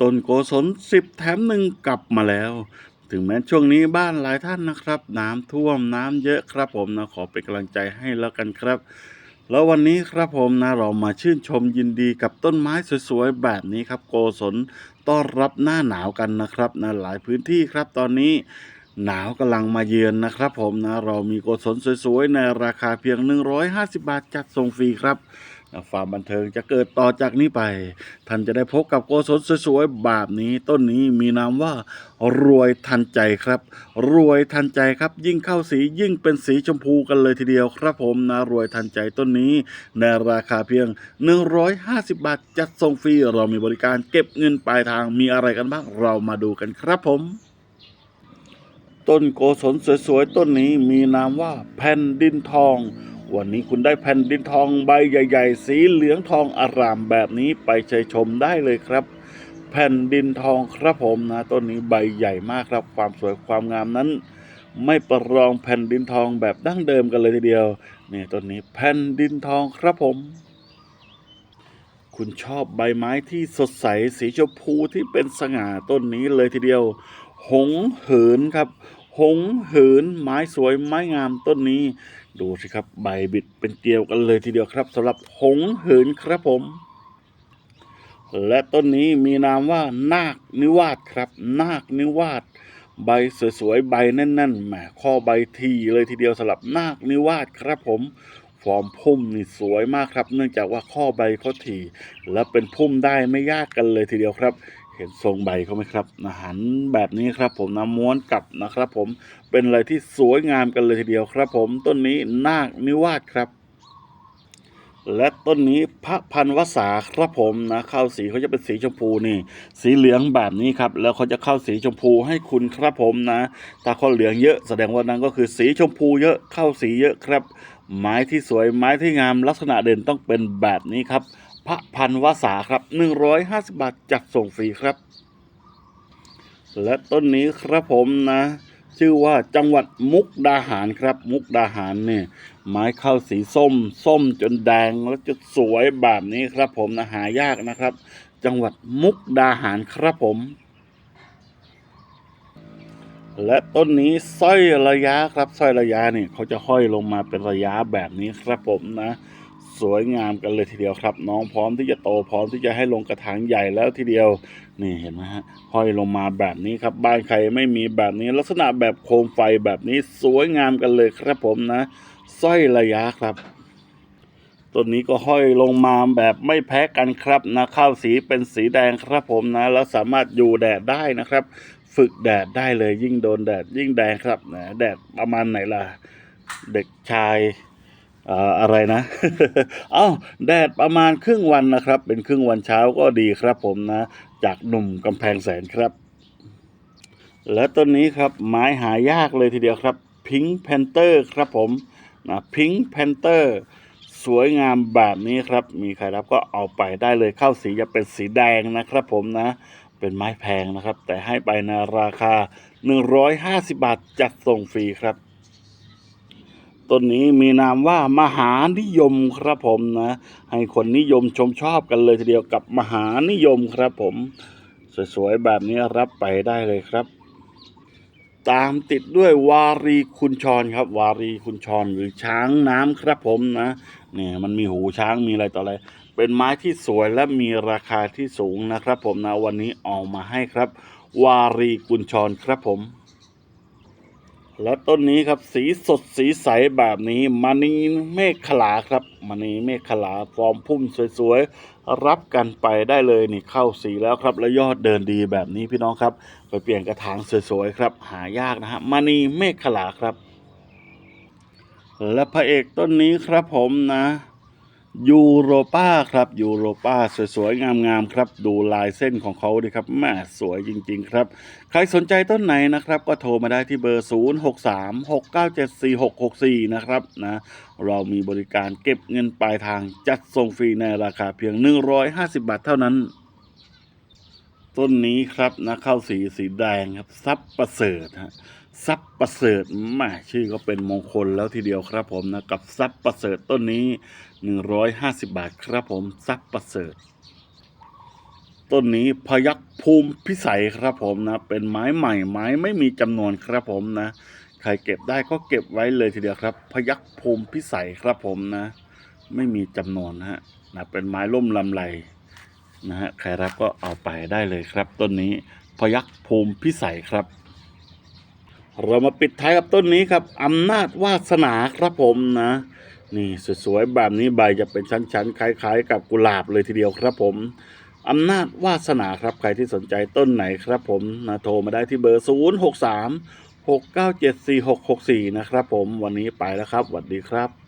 ต้นโกศลสิบแถมหนึ่งกลับมาแล้ว ถึงแม้ช่วงนี้บ้านหลายท่านนะครับ น้ำท่วมน้ำเยอะครับผมนะขอเป็นกำลังใจให้แล้วกันครับ แล้ววันนี้ครับผมนะเรามาชื่นชมยินดีกับต้นไม้สวยๆแบบนี้ครับ โกศลต้อนรับหน้าหนาวกันนะครับนะหลายพื้นที่ครับตอนนี้หนาวกำลังมาเยือนนะครับผมนะเรามีโกศลสวยๆ ในราคาเพียง 150 บาทจัดส่งฟรีครับ ฟาร์มบันเทิงจะเกิดต่อจากนี้ไป ท่านจะได้พบกับโกศลสวยๆแบบนี้ ต้นนี้มีนามว่ารวยทันใจครับ รวยทันใจครับ ยิ่งเข้าสียิ่งเป็นสีชมพูกันเลยทีเดียวครับผมนะรวยทันใจต้นนี้ ในราคาเพียง 150 บาทจัดส่งฟรีเรามีบริการเก็บเงินปลายทางมีอะไรกันบ้างเรามาดูกันครับผมต้นโกศลสวยๆ ต้นนี้มีนามว่าแผ่นดินทอง วันนี้คุณได้แผ่นดินทองใบใหญ่ ๆ สีเหลืองทองอารามแบบนี้ไปชยชมได้เลยครับ แผ่นดินทองครับผมนะต้นนี้ใบใหญ่มากครับ ความสวยความงามนั้น ไม่ประรองแผ่นดินทองแบบดั้งเดิมกันเลยทีเดียวนี่ต้นนี้แผ่นดินทองครับผม คุณชอบใบไม้ที่สดใสสีชมพูที่เป็นสง่าต้นนี้เลยทีเดียว หงเหินครับ หงเหินไม้สวยไม้งามต้นนี้ ดูสิครับใบบิดเป็นเกลียวกันเลยทีเดียวครับสำหรับหงเหินครับผม และต้นนี้มีนามว่านาคนิวาสครับ นาคนิวาสใบสวยๆใบแน่นๆแหมข้อใบทีเลยทีเดียวสำหรับนาคนิวาสครับผมฟอร์มพุ่มนี่สวยมากครับ เนื่องจากว่าข้อใบเขาถี่ และเป็นพุ่มได้ไม่ยากกันเลยทีเดียวครับ เห็นทรงใบเขาไหมครับหารแบบนี้ครับ ผมนะม้วนกลับนะครับ ผมเป็นอะไรที่สวยงามกันเลยทีเดียวครับ ผมต้นนี้นาคนิวาสครับ และต้นนี้พระพันวษาครับผมนะเข้าสีเขาจะเป็นสีชมพูนี่ สีเหลืองแบบนี้ครับ แล้วเขาจะเข้าสีชมพูให้คุณครับผมนะถ้าเขาเหลืองเยอะแสดงว่านั้นก็คือสีชมพูเยอะเข้าสีเยอะครับ ไม้ที่สวยไม้ที่งามลักษณะเด่นต้องเป็นแบบนี้ครับ พระพันวษาครับ 150 บาทจัดส่งฟรีครับ และต้นนี้ครับผมนะ ชื่อว่าจังหวัดมุกดาหารครับ มุกดาหารเนี่ยไม้เข้าสีส้ม ส้มจนแดงแล้วจะสวยแบบนี้ครับผมนะหายากนะครับ จังหวัดมุกดาหารครับผม และต้นนี้สร้อยระยะครับสร้อยระยะนี่เขาจะห้อยลงมาเป็นระยะแบบนี้ครับผมนะ สวยงามกันเลยทีเดียวครับ น้องพร้อมที่จะโตพร้อมที่จะให้ลงกระถางใหญ่แล้วทีเดียว นี่เห็นไหมฮะห้อยลงมาแบบนี้ครับ บ้านใครไม่มีแบบนี้ ลักษณะแบบโคมไฟแบบนี้สวยงามกันเลยครับผมนะสร้อยระยะครับต้นนี้ก็ห้อยลงมาแบบไม่แพ้กันครับนะข้าวสีเป็นสีแดงครับผมนะ แล้วสามารถอยู่แดดได้นะครับ ฝึกแดดได้เลย ยิ่งโดนแดดยิ่งแดงครับนะแดดประมาณไหนล่ะ เด็กชายเอ่ออะไรนะ เอ้าแดดประมาณครึ่งวันนะครับ เป็นครึ่งวันเช้าก็ดีครับผมนะ จากหนุ่มกำแพงแสนครับ และต้นนี้ครับไม้หายากเลยทีเดียวครับพิงค์แพนเตอร์ครับผมนะพิงค์แพนเตอร์สวยงามแบบนี้ครับ มีใครรับก็เอาไปได้เลยเข้าสีจะเป็นสีแดงนะครับผมนะ เป็นไม้แพงนะครับ แต่ให้ไปในราคา 150 บาทจัดส่งฟรีครับ ต้นนี้มีนามว่ามหานิยมครับผมนะ ให้คนนิยมชมชอบกันเลยทีเดียวกับมหานิยมครับผม สวยๆแบบนี้รับไปได้เลยครับ ตามติดด้วยวารีคุณชรครับ วารีคุณชรหรือช้างน้ำครับผมนะเนี่ยมันมีหูช้างมีอะไรต่ออะไร เป็นไม้ที่สวยและมีราคาที่สูงนะครับ ผมนะวันนี้ออกมาให้ครับ วารีกุญชรครับผม และต้นนี้ครับสีสดสีใสแบบนี้มณีเมฆขลาครับมณีเมฆขลาฟอร์มพุ่มสวยๆ รับกันไปได้เลยนี่เข้าสีแล้วครับ แล้วยอดเดินดีแบบนี้พี่น้องครับ ไปเปลี่ยนกระถางสวยๆครับ หายากนะฮะมณีเมฆขลาครับ และพระเอกต้นนี้ครับผมนะ ยูโรป้าครับยูโรป้าสวยๆ งามๆครับ ดูลายเส้นของเขาดิครับแม่สวยจริง ๆ ครับ ใครสนใจต้นไหนนะครับ ก็โทรมาได้ที่เบอร์ 0 6 3 6 9 7 4 6 6 4 นะครับนะเรามีบริการเก็บเงินปลายทางจัดส่งฟรีในราคาเพียง 150 บาทเท่านั้น ต้นนี้ครับนะเข้าสีสีแดงครับซับประเสริฐฮะ ซับประเสริฐม่ชื่อก็เป็นมงคลแล้วทีเดียวครับผมนะกับซับประเสริฐต้นนี้ 150 บาทครับผมซับประเสริฐ ต้นนี้พยักภูมิพิสัยครับผมนะ เป็นไม้ใหม่ไม้ไม่มีจำนวนครับผมนะ ใครเก็บได้ก็เก็บไว้เลยทีเดียวครับ พยักภูมิพิสัยครับผมนะ ไม่มีจำนวนฮะนะเป็นไม้ร่มลำไรนะฮะใครรับก็เอาไปได้เลยครับ ต้นนี้พยักภูมิพิสัยครับ เรามาปิดท้ายกับต้นนี้ครับอำนาจวาสนาครับผมนะ นี่สวยๆแบบนี้ใบจะเป็นชั้นๆคล้ายๆ กับกุหลาบเลยทีเดียวครับผมอำนาจวาสนาครับใครที่สนใจต้นไหนครับผมนะโทรมาได้ที่เบอร์ 0 6 3 6 9 7 4 6 6 4 นะครับผมวันนี้ไปแล้วครับสวัสดีครับ